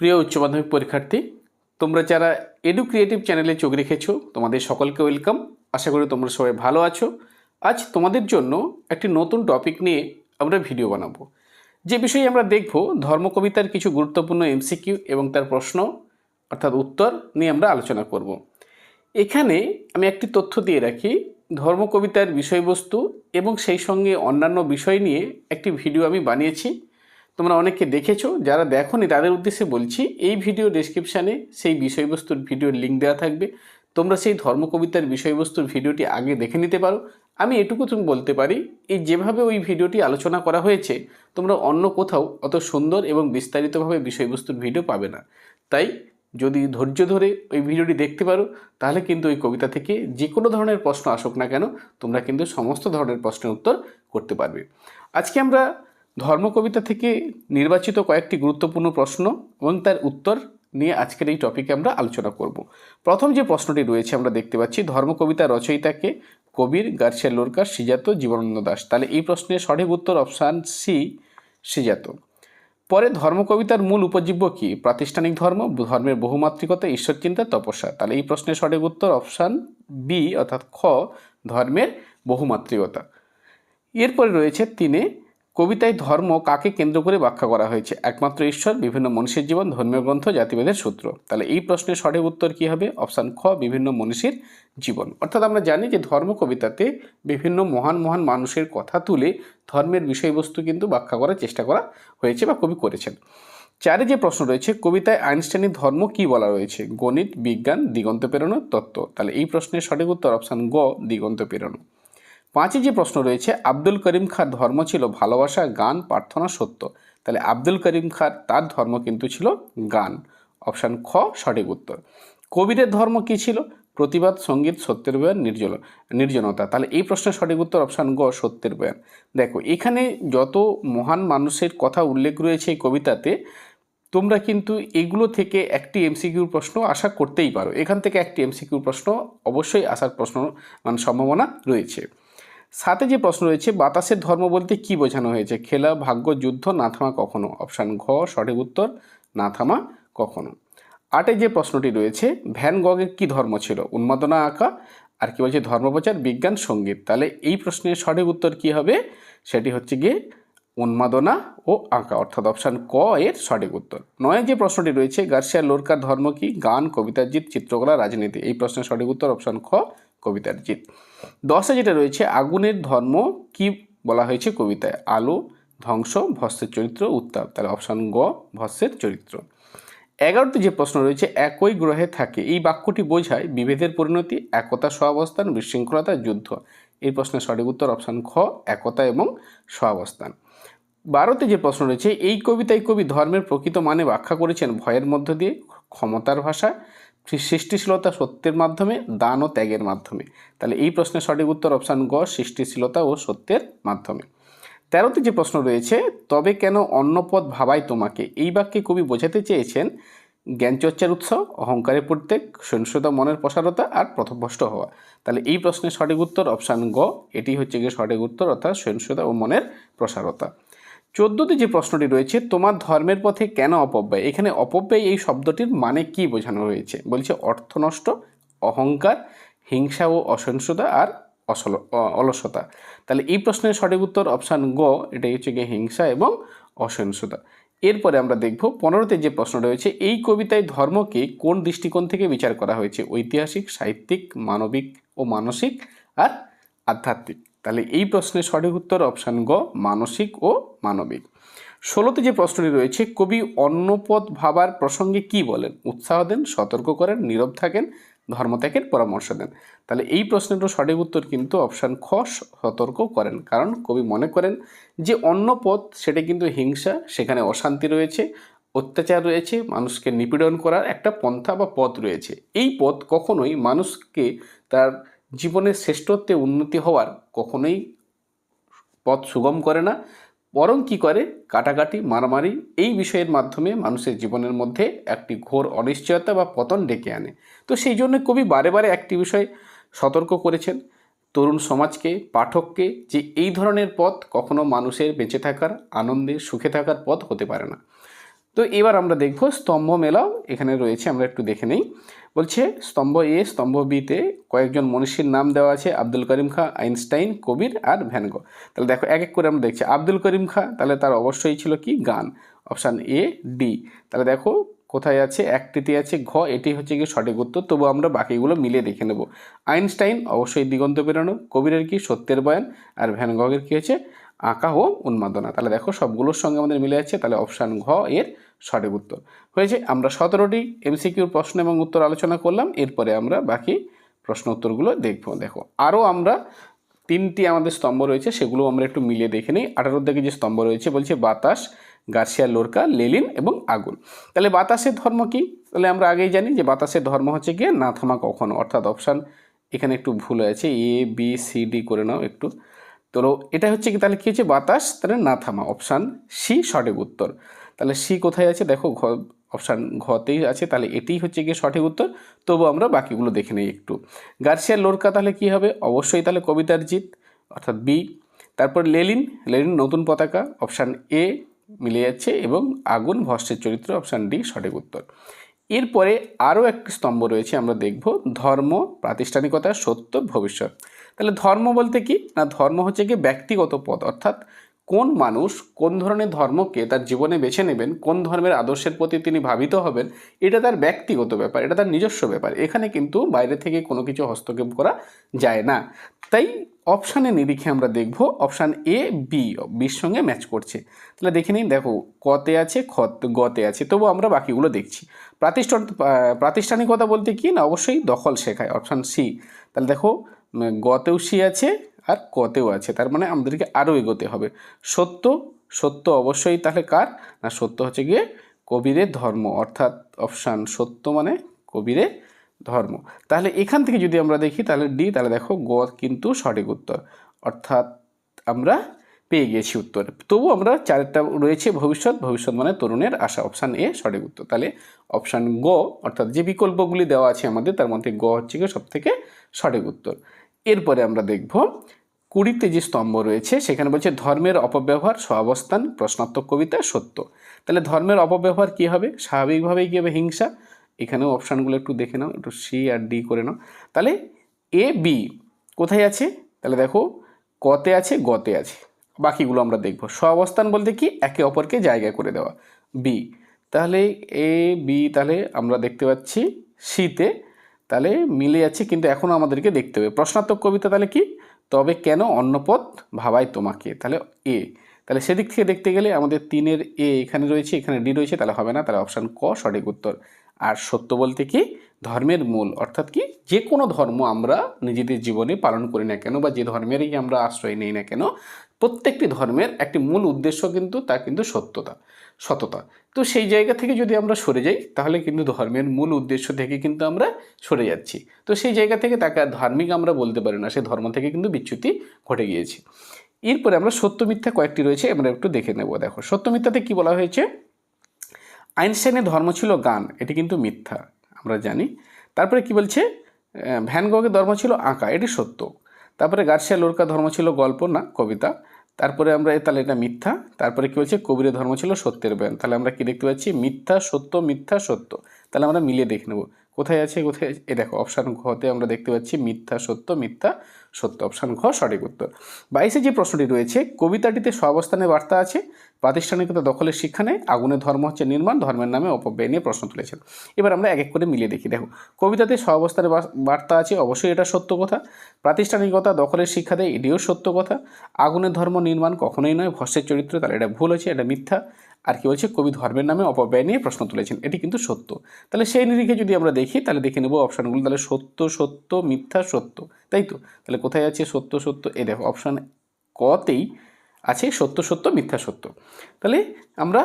প্রিয় উচ্চ মাধ্যমিক পরীক্ষার্থী, তোমরা যারা এডু ক্রিয়েটিভ চ্যানেলে চোখ রেখেছো, তোমাদের সকলকে ওয়েলকাম আশা করি তোমরা সবাই ভালো আছো। আজ তোমাদের জন্য একটি নতুন টপিক নিয়ে আমরা ভিডিও বানাবো। যে বিষয়ে আমরা দেখব ধর্মকবিতার কিছু গুরুত্বপূর্ণ এমসিকিউ এবং তার প্রশ্ন, অর্থাৎ উত্তর নিয়ে আমরা আলোচনা করব। এখানে আমি একটি তথ্য দিয়ে রাখি ধর্মকবিতার বিষয়বস্তু এবং সেই সঙ্গে অন্যান্য বিষয় নিয়ে একটি ভিডিও আমি বানিয়েছি। তোমরা অনেকে দেখেছ, যারা দেখোনি তাদের উদ্দেশ্যে বলছি, এই ভিডিও ডেসক্রিপশানে সেই বিষয়বস্তুর ভিডিওর লিঙ্ক দেওয়া থাকবে। তোমরা সেই ধর্মকবিতার বিষয়বস্তুর ভিডিওটি আগে দেখে নিতে পারো। আমি এটুকু তুমি বলতে পারি, এই যেভাবে ওই ভিডিওটি আলোচনা করা হয়েছে, তোমরা অন্য কোথাও অত সুন্দর এবং বিস্তারিতভাবে বিষয়বস্তুর ভিডিও পাবে না। তাই যদি ধৈর্য ধরে ওই ভিডিওটি দেখতে পারো, তাহলে কিন্তু ওই কবিতা থেকে যে কোনো ধরনের প্রশ্ন আসুক না কেন, তোমরা কিন্তু সমস্ত ধরনের প্রশ্নের উত্তর করতে পারবে। আজকে আমরা ধর্মকবিতা থেকে নির্বাচিত কয়েকটি গুরুত্বপূর্ণ প্রশ্ন এবং তার উত্তর নিয়ে আজকের এই টপিকে আমরা আলোচনা করব। প্রথম যে প্রশ্নটি রয়েছে আমরা দেখতে পাচ্ছি, ধর্মকবিতা রচয়িতাকে কবির গার্সিয়া লোরকার সিজাত জীবনানন্দ দাস। তাহলে এই প্রশ্নের সঠিক উত্তর অপশান সি, সিজাত। পরে ধর্মকবিতার মূল উপজীব্য কি? প্রাতিষ্ঠানিক ধর্ম, ধর্মের বহুমাত্রিকতা, ঈশ্বরচিন্তা, তপস্যা। তাহলে এই প্রশ্নের সঠিক উত্তর অপশান বি, অর্থাৎ খ, ধর্মের বহুমাত্রিকতা। এরপরে রয়েছে তিনে কবিতায় ধর্ম কাকে কেন্দ্র করে ব্যাখ্যা করা হয়েছে? একমাত্র ঈশ্বর, বিভিন্ন মনীষীর জীবন, ধর্মীয় গ্রন্থ, জাতিভেদের সূত্র। তাহলে এই প্রশ্নের সঠিক উত্তর কী হবে? অপশান খ, বিভিন্ন মনীষীর জীবন। অর্থাৎ আমরা জানি যে ধর্ম কবিতাতে বিভিন্ন মহান মহান মানুষের কথা তুলে ধর্মের বিষয়বস্তু কিন্তু ব্যাখ্যা করার চেষ্টা করা হয়েছে বা কবি করেছেন। চারে যে প্রশ্ন রয়েছে, কবিতায় আইনস্টাইনের ধর্ম কি বলা রয়েছে? গণিত, বিজ্ঞান, দিগন্ত পেরোনো তত্ত্ব। তাহলে এই প্রশ্নের সঠিক উত্তর অপশান গ, দিগন্ত পেরোনো পাঁচে যে প্রশ্ন রয়েছে, আব্দুল করিম খার ধর্ম ছিল ভালোবাসা, গান, প্রার্থনা, সত্য। তাহলে আব্দুল করিম খার, তার ধর্ম কিন্তু ছিল গান। অপশান খ, সঠিক উত্তর। কবিরের ধর্ম কি ছিল? প্রতিবাদ, সংগীত, সত্যের বয়ান নির্জল নির্জনতা। তাহলে এই প্রশ্নের সঠিক উত্তর অপশান গ, সত্যের বয়ান। দেখো, এখানে যত মহান মানুষের কথা উল্লেখ রয়েছে এই কবিতাতে, তোমরা কিন্তু এগুলো থেকে একটি এমসিকিউর প্রশ্ন আশা করতেই পারো। এখান থেকে একটি এমসিকিউর প্রশ্ন অবশ্যই আসার প্রশ্ন মানে সম্ভাবনা রয়েছে। সাথে যে প্রশ্ন রয়েছে, বাতাসের ধর্ম বলতে কি বোঝানো হয়েছে? খেলা, ভাগ্য, যুদ্ধ, না থামা কখনো? অপশান ঘ, সঠিক উত্তর, না থামা কখনো। আটে যে প্রশ্নটি রয়েছে, ভ্যান গগের কি ধর্ম ছিল? উন্মাদনা, আঁকা, আর কি বলছে, ধর্মপ্রচার, বিজ্ঞান, সংগীত। তাহলে এই প্রশ্নের সঠিক উত্তর কি হবে? সেটি হচ্ছে গিয়ে উন্মাদনা ও আঁকা, অর্থাৎ অপশান ক এর সঠিক উত্তর। নয় যে প্রশ্নটি রয়েছে, গার্সিয়া লোরকার ধর্ম কি? গান কবিতার জিত, চিত্রকলা, রাজনীতি। এই প্রশ্নের সঠিক উত্তর অপশান খ কবিতার জিত। দশে যেটা রয়েছে, আগুনের ধর্ম কি বলা হয়েছে কবিতায়? আলো, ধ্বংস, ভস্যের চরিত্র, উত্তাপ। তাহলে অপশান গ, ভস্যের চরিত্র। এগারোটি যে প্রশ্ন রয়েছে, একই গ্রহে থাকে। এই বাক্যটি বোঝায় বিভেদের পরিণতি, একতা, সহাবস্থান, বিশৃঙ্খলতা, যুদ্ধ। এই প্রশ্নের সঠিক উত্তর অপশান খ, একতা এবং সহাবস্থান। বারোতে যে প্রশ্ন রয়েছে, এই কবিতায় কবি ধর্মের প্রকৃত মানে ব্যাখ্যা করেছেন ভয়ের মধ্য দিয়ে, ক্ষমতার ভাষা সৃষ্টিশীলতা সত্যের মাধ্যমে, দান ও ত্যাগের মাধ্যমে। তাহলে এই প্রশ্নের সঠিক উত্তর অপশান গ, সৃষ্টিশীলতা ও সত্যের মাধ্যমে। তেরোতে যে প্রশ্ন রয়েছে, তবে কেন অন্য পদ ভাবাই তোমাকে? এই বাক্যে কবি বোঝাতে চেয়েছেন, জ্ঞানচর্চার উৎসাহ অহংকারের প্রত্যেক সহিংসতা মনের প্রসারতা আর প্রথভ্রষ্ট হওয়া। তাহলে এই প্রশ্নের সঠিক উত্তর অপশান গ, এটি হচ্ছে গিয়ে সঠিক উত্তর, অর্থাৎ সহিংসতা ও মনের প্রসারতা। চোদ্দোতে যে প্রশ্নটি রয়েছে, তোমার ধর্মের পথে কেন অপব্যয়? এখানে অপব্যয় এই শব্দটির মানে কি বোঝানো হয়েছে? বলছে অর্থনষ্ট অহংকার, হিংসা ও অসহিষ্ণুতা আর অসল অলসতা। তাহলে এই প্রশ্নের সঠিক উত্তর অপশান গ, এটাই হচ্ছে গিয়ে হিংসা এবং অসহিষ্ণুতা। এরপরে আমরা দেখব পনেরোতে যে প্রশ্ন রয়েছে, এই কবিতায় ধর্মকে কোন দৃষ্টিকোণ থেকে বিচার করা হয়েছে? ঐতিহাসিক, সাহিত্যিক, মানবিক ও মানসিক আর আধ্যাত্মিক। তাহলে এই প্রশ্নের সঠিক উত্তর অপশান গ, মানসিক ও মানবিক। ষোলোতে যে প্রশ্নটি রয়েছে, কবি অন্নপদ ভাবার প্রসঙ্গে কি বলেন? উৎসাহ দেন, সতর্ক করেন, নীরব থাকেন ধর্মত্যাগের পরামর্শ দেন। তাহলে এই প্রশ্নেরও সঠিক উত্তর কিন্তু অপশান খ সতর্ক করেন। কারণ কবি মনে করেন যে অন্য পথ সেটা কিন্তু হিংসা, সেখানে অশান্তি রয়েছে, অত্যাচার রয়েছে, মানুষকে নিপীড়ন করার একটা পন্থা বা পথ রয়েছে। এই পথ কখনোই মানুষকে তার জীবনের শ্রেষ্ঠত্বে উন্নতি হওয়ার কখনোই পথ সুগম করে না, বরং কি করে? কাটাকাটি, মারামারি এই বিষয়ের মাধ্যমে মানুষের জীবনের মধ্যে একটি ঘোর অনিশ্চয়তা বা পতন ডেকে আনে। তো সেই জন্য কবি বারে বারে একটি বিষয় সতর্ক করেছেন, তরুণ সমাজকে, পাঠককে, যে এই ধরনের পথ কখনো মানুষের বেঁচে থাকার, আনন্দে সুখে থাকার পথ হতে পারে না। তো এবার আমরা দেখব স্তম্ভ মেলাও, এখানে রয়েছে, আমরা একটু দেখে নেই। বলছে, স্তম্ভ এ, স্তম্ভ বিতে কয়েকজন মনীষীর নাম দেওয়া আছে, আব্দুল করিম খা, আইনস্টাইন, কবির আর ভ্যানগো তাহলে দেখো এক এক করে আমরা দেখছি। আব্দুল করিম খা, তাহলে তার অবশ্যই ছিল কি? গান। Option A, D. তাহলে দেখো কোথায় আছে? একটিতে আছে ঘ, এটি হচ্ছে কি সঠিক উত্তর। তবু আমরা বাকিগুলো মিলিয়ে দেখে নেব। আইনস্টাইন, অবশ্যই দিগন্ত বেরোনো কবিরের কি? সত্যের বয়ান। আর ভ্যান গগের কি হচ্ছে আঁকা ও উন্মাদনা। তাহলে দেখো, সবগুলোর সঙ্গে আমাদের মিলে যাচ্ছে। তাহলে অপশান ঘ এর সঠিক উত্তর। হয়েছে, আমরা সতেরোটি এমসিকিউর প্রশ্ন এবং উত্তর আলোচনা করলাম। এরপরে আমরা বাকি প্রশ্ন উত্তরগুলো দেখব। দেখো, আরও আমরা তিনটি আমাদের স্তম্ভ রয়েছে। সেগুলো আমরা একটু মিলিয়ে দেখে নিই। আঠারোর দিকে যে স্তম্ভ রয়েছে, বলছে বাতাস। গার্সিয়া লোরকা, লেলিন এবং আগুন। তাহলে বাতাসের ধর্ম কি? তাহলে আমরা আগেই জানি যে বাতাসের ধর্ম হচ্ছে গিয়ে না থামা কখনো। অর্থাৎ অপশান এখানে একটু ভুল হয়েছে। এ বি সি ডি করে নাও একটু। তো এটা হচ্ছে কি? তাহলে কী হচ্ছে? বাতাস, তাহলে না থামা। অপশান সি সঠিক উত্তর। তাহলে সি কোথায় আছে? দেখো, ঘ অপশান ঘতেই আছে। তাহলে এটিই হচ্ছে গিয়ে সঠিক উত্তর। তবু আমরা বাকিগুলো দেখে নিই একটু। গার্সিয়া লোরকা তাহলে কী হবে? অবশ্যই তাহলে কবিতার জিত, অর্থাৎ বি তারপর লেলিন। লেলিন নতুন পতাকা অপশান এ মিলে যাচ্ছে এবং আগুন ভস্যের চরিত্র অপশান ডি সঠিক উত্তর। এরপরে আরও একটি স্তম্ভ রয়েছে, আমরা দেখব ধর্ম, প্রাতিষ্ঠানিকতা, সত্য, ভবিষ্যৎ। তাহলে ধর্ম বলতে কি? না, ধর্ম হচ্ছে কি ব্যক্তিগত পদ অর্থাৎ কোন মানুষ কোন ধরনের ধর্মকে তার জীবনে বেছে নেবেন, কোন ধর্মের আদর্শের প্রতি তিনি ভাবিত হবেন, এটা তার ব্যক্তিগত ব্যাপার, এটা তার নিজস্ব ব্যাপার। এখানে কিন্তু বাইরে থেকে কোনো কিছু হস্তক্ষেপ করা যায় না। তাই অপশানের নিরিখে আমরা দেখব অপশান এ বি বির সঙ্গে ম্যাচ করছে। তাহলে দেখে নিন, দেখো, কতে আছে, খত, গতে আছে, তবু আমরা বাকিগুলো দেখছি। প্রাতিষ্ঠান, প্রাতিষ্ঠানিকতা বলতে কি না, অবশ্যই দখল শেখায় অপশান সি তাহলে দেখো, গতেও সি আছে আর কতেও আছে, তার মানে আমাদেরকে আরও এগোতে হবে। সত্য সত্য অবশ্যই তাহলে কার? না, সত্য হচ্ছে গিয়ে কবিরের ধর্ম, অর্থাৎ অপশান সত্য মানে কবিরের ধর্ম। তাহলে এখান থেকে যদি আমরা দেখি, তাহলে ডি, তাহলে দেখো গ কিন্তু সঠিক উত্তর। অর্থাৎ আমরা পেয়ে গিয়েছি উত্তর। তবু আমরা চারটা রয়েছে ভবিষ্যৎ ভবিষ্যৎ মানে তরুণের আশা অপশান এ সঠিক উত্তর। তাহলে অপশান গ, অর্থাৎ যে বিকল্পগুলি দেওয়া আছে আমাদের, তার মধ্যে গ হচ্ছে গিয়ে সব থেকে সঠিক উত্তর। এরপরে আমরা দেখব, কুড়িতে যে স্তম্ভ রয়েছে, সেখানে বলছে ধর্মের অপব্যবহার, সহাবস্থান, প্রশ্নাত্মক কবিতা, সত্য। তাহলে ধর্মের অপব্যবহার কী হবে? স্বাভাবিকভাবেই কী হবে? হিংসা। এখানেও অপশানগুলো একটু দেখে নাও, একটু সি আর ডি করে নাও। তাহলে এ বি কোথায় আছে? তাহলে দেখো, কতে আছে, গতে আছে। বাকিগুলো আমরা দেখব। স্বঅবস্থান বলতে কি? একে অপরকে জায়গা করে দেওয়া। বি তাহলে এ বি তাহলে আমরা দেখতে পাচ্ছি সিতে তাহলে মিলে যাচ্ছে, কিন্তু এখনও আমাদেরকে দেখতে হবে। প্রশ্নাত্মক কবিতা তাহলে কি? তবে কেন অন্নপদ ভাবায় তোমাকে? তাহলে এ তাহলে সেদিক থেকে দেখতে গেলে আমাদের তিনের এ এখানে রয়েছে, এখানে ডি রয়েছে, তাহলে হবে না। তাহলে অপশান ক, সঠিক উত্তর। আর সত্য বলতে কি? ধর্মের মূল। অর্থাৎ কি? যে কোনো ধর্ম আমরা নিজেদের জীবনে পালন করি না কেন বা যে ধর্মেরই আমরা আশ্রয় নেই না কেন, প্রত্যেকটি ধর্মের একটি মূল উদ্দেশ্য কিন্তু তা কিন্তু সত্যতা, সততা। তো সেই জায়গা থেকে যদি আমরা সরে যাই, তাহলে কিন্তু ধর্মের মূল উদ্দেশ্য থেকে কিন্তু আমরা সরে যাচ্ছি। তো সেই জায়গা থেকে তাকে ধার্মিক আমরা বলতে পারি না, সে ধর্ম থেকে কিন্তু বিচ্যুতি ঘটে গিয়েছে। এরপরে আমরা সত্য মিথ্যা কয়েকটি রয়েছে, আমরা একটু দেখে নেব। দেখো, সত্য মিথ্যাতে কী বলা হয়েছে? আইনস্টাইনের ধর্ম ছিল গান, এটি কিন্তু মিথ্যা, আমরা জানি। তারপরে কি বলছে? ভ্যান গগের ধর্ম ছিল আঁকা, এটি সত্য। তারপরে গার্সিয়া লোরকা ধর্ম ছিল গল্প, না, কবিতা। তারপরে আমরা তাহলে এটা মিথ্যা। তারপরে কী বলছে? কবিরের ধর্ম ছিল সত্যের ব্যান। তাহলে আমরা কি দেখতে পাচ্ছি? মিথ্যা সত্য মিথ্যা সত্য। তাহলে আমরা মিলিয়ে দেখে নেব। কোথায় আছে কোথায় আছে? এ দেখো অপশান ঘতে আমরা দেখতে পাচ্ছি মিথ্যা সত্য মিথ্যা সত্য। অপশান ঘ, সঠিক উত্তর। বাইশে যে প্রশ্নটি রয়েছে, কবিতাটিতে স্বাবস্থানে বার্তা আছে, প্রাতিষ্ঠানিকতা দখলের শিক্ষা নেই আগুনের ধর্ম হচ্ছে নির্মাণ, ধর্মের নামে অপব্যয় নিয়ে প্রশ্ন তুলেছেন। এবার আমরা এক এক করে মিলিয়ে দেখি। দেখো, কবিতাতে স্বাবস্থানে বার্তা আছে, অবশ্যই এটা সত্য কথা। প্রাতিষ্ঠানিকতা দখলের শিক্ষা দেয়, এটিও সত্য কথা। আগুনের ধর্ম নির্মাণ কখনোই নয়, ভস্যের চরিত্র, তাহলে এটা ভুল হচ্ছে এটা মিথ্যা। আর কি বলছে, কবি ধর্মের নামে অপব্যয় নিয়ে প্রশ্ন তুলেছেন। এটি কিন্তু সত্য। তাহলে সেই নিরিখে যদি আমরা দেখি, তাহলে দেখে নেব অপশানগুলো। তাহলে সত্য সত্য, মিথ্যা, সত্য, তাই তো? তাহলে কোথায় আছে সত্য সত্য? এ দেখো, অপশান কতেই আছে সত্য সত্য, মিথ্যা, সত্য। তাহলে আমরা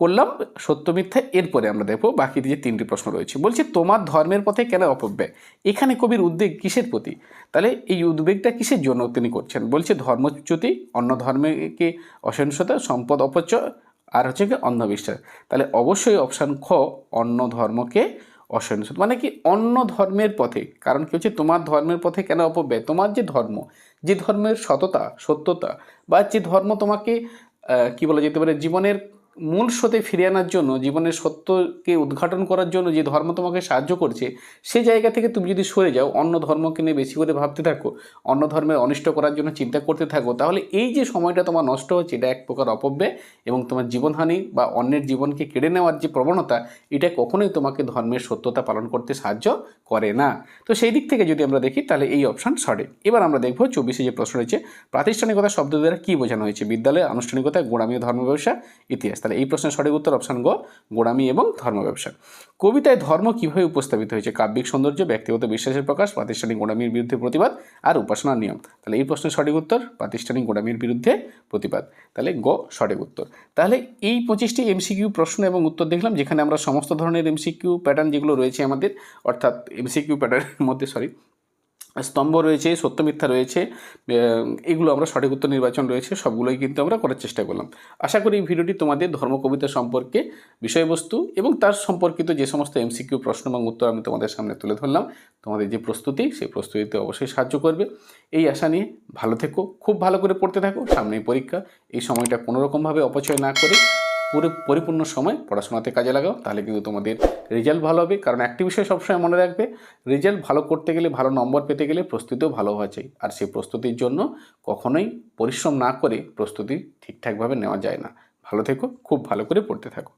করলাম সত্য, মিথ্যা, এরপরে আমরা দেখব বাকি যে তিনটি প্রশ্ন রয়েছে। বলছে, তোমার ধর্মের পথে কেন অপব্যয়? এখানে কবির উদ্বেগ কিসের প্রতি? তাহলে এই উদ্বেগটা কিসের জন্য তিনি করছেন? বলছে, ধর্মচ্যুতি অন্য ধর্মকে অসহিংসতা সম্পদ, অপচয় আর হচ্ছে কি অন্ধবিশ্বাস। তাহলে অবশ্যই অপশান খ, অন্য ধর্মকে অসহিষ্ণুতা মানে কি অন্য ধর্মের পথে, কারণ কি হচ্ছে তোমার ধর্মের পথে কেন অপব্যয়? তোমার যে ধর্ম, যে ধর্মের সততা, সত্যতা, বা যে ধর্ম তোমাকে কি বলা যেতে পারে, জীবনের মূল স্রোতে ফিরে আনার জন্য, জীবনের সত্যকে উদ্ঘাটন করার জন্য যে ধর্ম তোমাকে সাহায্য করছে সেই জায়গা থেকে তুমি যদি সরে যাও, অন্য ধর্মকে নিয়ে বেশি করে ভাবতে থাকো, অন্য ধর্মের অনিষ্ট করার জন্য চিন্তা করতে থাকো, তাহলে এই যে সময়টা তোমার নষ্ট হচ্ছে, এটা এক প্রকার অপব্যয় এবং তোমার জীবনহানি বা অন্যের জীবনকে কেড়ে নেওয়ার যে প্রবণতা, এটা কখনোই তোমাকে ধর্মের সত্যতা পালন করতে সাহায্য করে না। তো সেই দিক থেকে যদি আমরা দেখি, তাহলে এই অপশান সরে। এবার আমরা দেখব চব্বিশে যে প্রশ্ন রয়েছে প্রাতিষ্ঠানিকতা শব্দ দ্বারা কী বোঝানো হয়েছে? বিদ্যালয়ে আনুষ্ঠানিকতা গোড়ামীয় ধর্ম ব্যবসা ইতিহাস। তাহলে এই প্রশ্নের সঠিক উত্তর অপশান গ, গোড়ামি এবং ধর্ম ব্যবসা। কবিতায় ধর্ম কীভাবে উপস্থাপিত হয়েছে? কাব্যিক সৌন্দর্য, ব্যক্তিগত বিশ্বাসের প্রকাশ, প্রাতিষ্ঠানিক গোড়ামির বিরুদ্ধে প্রতিবাদ আর উপাসনার নিয়ম। তাহলে এই প্রশ্নের সঠিক উত্তর, প্রাতিষ্ঠানিক গোড়ামির বিরুদ্ধে প্রতিবাদ। তাহলে গ, সঠিক উত্তর। তাহলে এই পঁচিশটি এমসিকিউ প্রশ্ন এবং উত্তর দেখলাম, যেখানে আমরা সমস্ত ধরনের এমসিকিউ প্যাটার্ন যেগুলো রয়েছে আমাদের, অর্থাৎ এমসিকিউ প্যাটার্নের মধ্যে সরি স্তম্ভ রয়েছে, সত্য মিথ্যা রয়েছে এগুলো আমরা সঠিক উত্তর নির্বাচন রয়েছে, সবগুলোই কিন্তু আমরা করার চেষ্টা করলাম। আশা করি এই ভিডিওটি তোমাদের ধর্মকবিতা সম্পর্কে বিষয়বস্তু এবং তার সম্পর্কিত যে সমস্ত এমসিকিউ প্রশ্ন এবং উত্তর আমি তোমাদের সামনে তুলে ধরলাম, তোমাদের যে প্রস্তুতি, সেই প্রস্তুতিতে অবশ্যই সাহায্য করবে। এই আশা নিয়ে ভালো থেকো, খুব ভালো করে পড়তে থাকো, সামনেই পরীক্ষা। এই সময়টা কোনোরকমভাবে অপচয় না করে পুরো পরিপূর্ণ সময় পড়াশোনাতে কাজে লাগাও, তাহলে কিন্তু তোমাদের রেজাল্ট ভালো হবে। কারণ একটি বিষয় সবসময় মনে রাখবে, রেজাল্ট ভালো করতে গেলে, ভালো নম্বর পেতে গেলে প্রস্তুতিও ভালো হওয়া চাই। আর সেই প্রস্তুতির জন্য কখনোই পরিশ্রম না করে প্রস্তুতি ঠিকঠাকভাবে নেওয়া যায় না। ভালো থেকো, খুব ভালো করে পড়তে থাকো।